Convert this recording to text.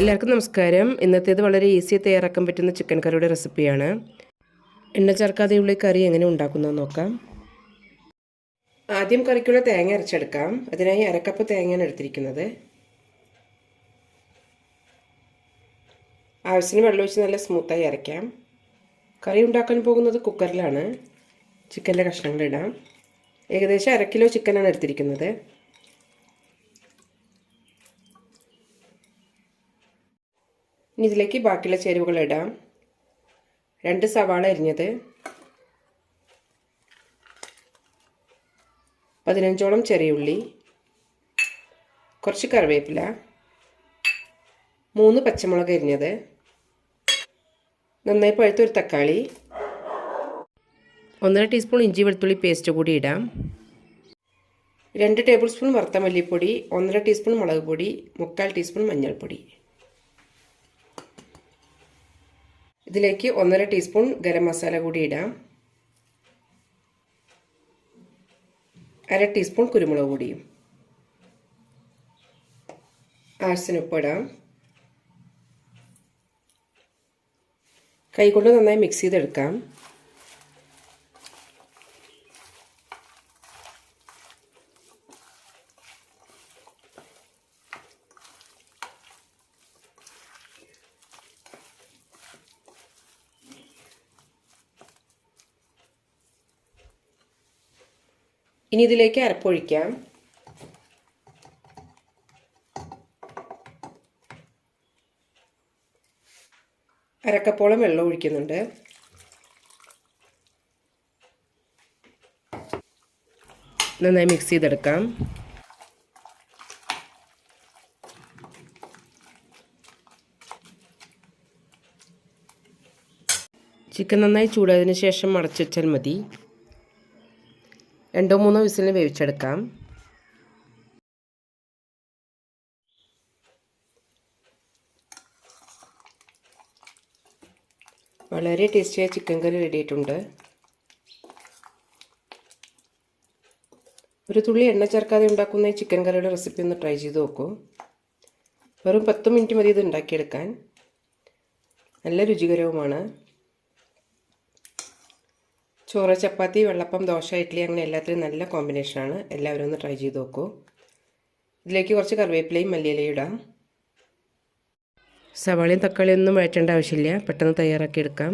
എല്ലാവർക്കും നമസ്കാരം. ഇന്നത്തേത് വളരെ ഈസി തയ്യാറാക്കാൻ പറ്റുന്ന ചിക്കൻ കറിയുടെ റെസിപ്പിയാണ് എണ്ണ ചേർക്കാതെയുള്ള കറി എങ്ങനെ ഉണ്ടാക്കുന്നത് നോക്കാം. ആദ്യം കറിക്കുള്ള തേങ്ങ അരച്ചെടുക്കാം. അതിനായി അരക്കപ്പ് തേങ്ങയാണ് എടുത്തിരിക്കുന്നത്. ആവശ്യത്തിന് വെള്ളമൊഴിച്ച് നല്ല സ്മൂത്തായി അരയ്ക്കാം. കറി ഉണ്ടാക്കാൻ പോകുന്നത് കുക്കറിലാണ് ചിക്കന്റെ കഷ്ണങ്ങൾ ഇടാം. ഏകദേശം അര കിലോ ചിക്കനാണ് എടുത്തിരിക്കുന്നത്. ഇനി ഇതിലേക്ക് ബാക്കിയുള്ള ചേരുവകൾ ഇടാം. രണ്ട് സവാള അരിഞ്ഞത്. പതിനഞ്ചോളം ചെറിയ ഉള്ളി. കുറച്ച് കറിവേപ്പില. മൂന്ന് പച്ചമുളക് അരിഞ്ഞത്. നന്നായി പഴുത്തൊരു തക്കാളി. ഒന്നര ടീസ്പൂൺ ഇഞ്ചി വെളുത്തുള്ളി പേസ്റ്റ് കൂടി ഇടാം. രണ്ട് ടേബിൾ സ്പൂൺ വറുത്ത മല്ലിപ്പൊടി ഒന്നര ടീസ്പൂൺ മുളക് പൊടി മുക്കാൽ ടീസ്പൂൺ മഞ്ഞൾപ്പൊടി. ഇതിലേക്ക് ഒന്നര ടീസ്പൂൺ ഗരം മസാല കൂടി ഇടാം. അര ടീസ്പൂൺ കുരുമുളക് പൊടിയും. ആഴ്സിനുപ്പ് ഇടാം. കൈകൊണ്ട് നന്നായി മിക്സ് ചെയ്തെടുക്കാം. ഇനി ഇതിലേക്ക് അരപ്പൊഴിക്കാം. അരക്കപ്പോളം വെള്ളം ഒഴിക്കുന്നുണ്ട്. നന്നായി മിക്സ് ചെയ്തെടുക്കാം. ചിക്കൻ നന്നായി ചൂടായതിനു ശേഷം അടച്ചു വെച്ചാൽ മതി. രണ്ടോ മൂന്നോ വിസിലിന് വേവിച്ചെടുക്കാം. വളരെ ടേസ്റ്റിയായ ചിക്കൻ കറി റെഡിയായിട്ടുണ്ട് ഒരു തുള്ളി എണ്ണ ചേർക്കാതെ ഉണ്ടാക്കുന്ന ഈ ചിക്കൻ കറിയുടെ റെസിപ്പി ഒന്ന് ട്രൈ ചെയ്ത് നോക്കൂ. വെറും പത്ത് മിനിറ്റ് മതി ഇത് ഉണ്ടാക്കിയെടുക്കാൻ. നല്ല രുചികരവുമാണ്. ചോറ് ചപ്പാത്തി വെള്ളപ്പം ദോശ ഇഡ്ഡലി അങ്ങനെ എല്ലാത്തിനും നല്ല കോമ്പിനേഷനാണ് എല്ലാവരും ഒന്ന് ട്രൈ ചെയ്ത് നോക്കൂ. ഇതിലേക്ക് കുറച്ച് കറിവേപ്പിലയും മല്ലിയിലയും ഇടാം. സവാളയും തക്കാളിയും ഒന്നും വഴറ്റേണ്ട ആവശ്യമില്ല. പെട്ടെന്ന് തയ്യാറാക്കി എടുക്കാം.